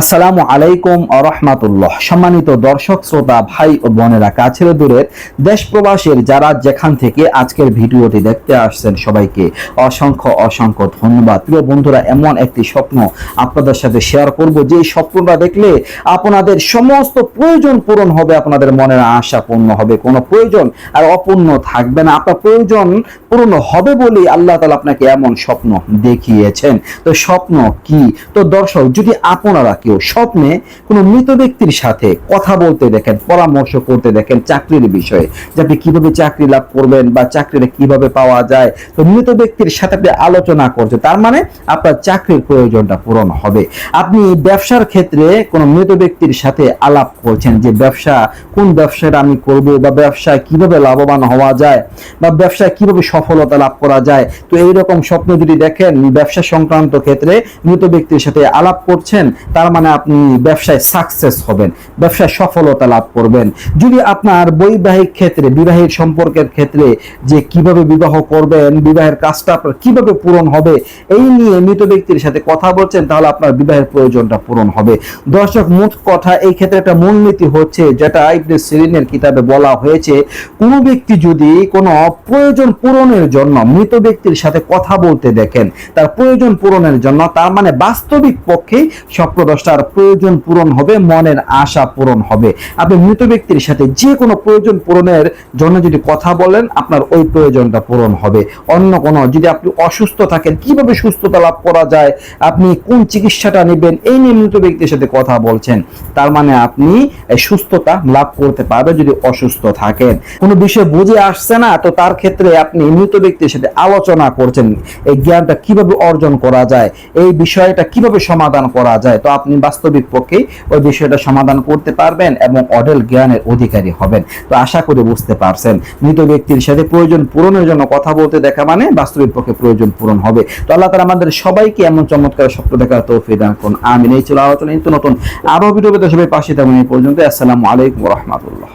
আসসালামু আলাইকুম আরহামাতুল্লাহ সম্মানিত দর্শক, শ্রোতা, ভাই ও বোনেরা, কাছের দূরের দেশ প্রবাসীর যারা যেখান থেকে আজকের ভিডিওটি দেখতে আসছেন সবাইকে অসংখ্য অসংখ্য ধন্যবাদ। প্রিয় বন্ধুরা, এমন একটি স্বপ্ন আপনাদের সাথে শেয়ার করব। যে স্বপ্নটা দেখলে আপনাদের সমস্ত প্রয়োজন পূরণ হবে, আপনাদের মনের আশা পূর্ণ হবে। কোনো প্রয়োজন আর অপূর্ণ থাকবে না। আপনার প্রয়োজন পূর্ণ হবে বলেই আল্লাহ তালা আপনাকে এমন স্বপ্ন দেখিয়েছেন। তো স্বপ্ন কি? তো দর্শক, যদি আপনারা কেউ স্বপ্নে কোনো মৃত ব্যক্তির সাথে কথা বলতে দেখেন, পরামর্শ করতে দেখেন চাকরির বিষয়ে যে আপনি কীভাবে চাকরি লাভ করবেন বা চাকরিটা কীভাবে পাওয়া যায়। তো মৃত ব্যক্তির সাথে আপনি আলোচনা করছে তার মানে আপনার চাকরির প্রয়োজনটা পূরণ হবে। আপনি ব্যবসার ক্ষেত্রে কোনো মৃত ব্যক্তির সাথে আলাপ করছেন যে ব্যবসা, কোন ব্যবসাটা আমি করব বা ব্যবসায় কীভাবে লাভবান হওয়া যায় বা ব্যবসায় কীভাবে সফলতা লাভ করা যায়। তো এইরকম স্বপ্ন যদি দেখেন, ব্যবসা সংক্রান্ত ক্ষেত্রে মৃত ব্যক্তির সাথে আলাপ করছেন, তার মানে আপনি ব্যবসায় সাকসেস হবেন, ব্যবসায় সফলতা লাভ করবেন। যদি আপনার বৈবাহিক ক্ষেত্রে, বিবাহের সম্পর্কের ক্ষেত্রে যে কীভাবে বিবাহ করবেন, বিবাহের কাজটা আপনার কীভাবে পূরণ হবে, এই নিয়ে মৃত ব্যক্তির সাথে কথা বলছেন, তাহলে আপনার বিবাহের প্রয়োজনটা পূরণ হবে। দর্শক, মোট কথা, এই ক্ষেত্রে একটা মূলনীতি হচ্ছে, যেটা ইবনে সিরিনের কিতাবে বলা হয়েছে, কোনো ব্যক্তি যদি কোনো প্রয়োজন পূরণের জন্য মৃত ব্যক্তির সাথে কথা বলতে দেখেন, তার প্রয়োজন পূরণের জন্য, তার মানে বাস্তবিক পক্ষে স্বপ্নদ্রষ্টার প্রয়োজন পূরণ হবে, মনের আশা পূরণ হবে। আপনি মৃত ব্যক্তির সাথে যে কোনো প্রয়োজন পূরণের জন্য যদি কথা বলেন, আপনার ওই প্রয়োজনটা পূরণ হবে। অন্য কোনো, যদি আপনি অসুস্থ থাকেন, কীভাবে সুস্থতা লাভ করা যায়, আপনি কোন চিকিৎসাটা নেবেন, এই নিয়ে মৃত ব্যক্তির সাথে কথা বলছেন, তার মানে আপনি সুস্থতা লাভ করতে পারবেন যদি অসুস্থ থাকেন। কোনো বিষয় বুঝে আসছে না, তো তার ক্ষেত্রে আপনি মৃত ব্যক্তির সাথে আলোচনা করছেন, এই জ্ঞানটা কীভাবে অর্জন করা যায়, এই বিষয়টা কীভাবে সমাধান করা যায়, তো আপনি বাস্তবিক পক্ষে ওই বিষয়টা সমাধান করতে পারবেন এবং অডেল জ্ঞানের অধিকারী হবেন। তো আশা করে বুঝতে পারছেন। মৃত ব্যক্তির সাথে প্রয়োজন পূরণের জন্য কথা বলতে দেখা মানে বাস্তবিক পক্ষে প্রয়োজন পূরণ হবে। তো আল্লাহ তারা আমাদের সবাইকে এমন চমৎকার স্বপ্ন দেখার তৌফিক দান করুন। আমিন। এই ছিল আলোচনা। কিন্তু নতুন আরও ভিডিও সবাই পাশে তেমন এই পর্যন্ত আসসালামু আলাইকুম রহমতুল্লাহ।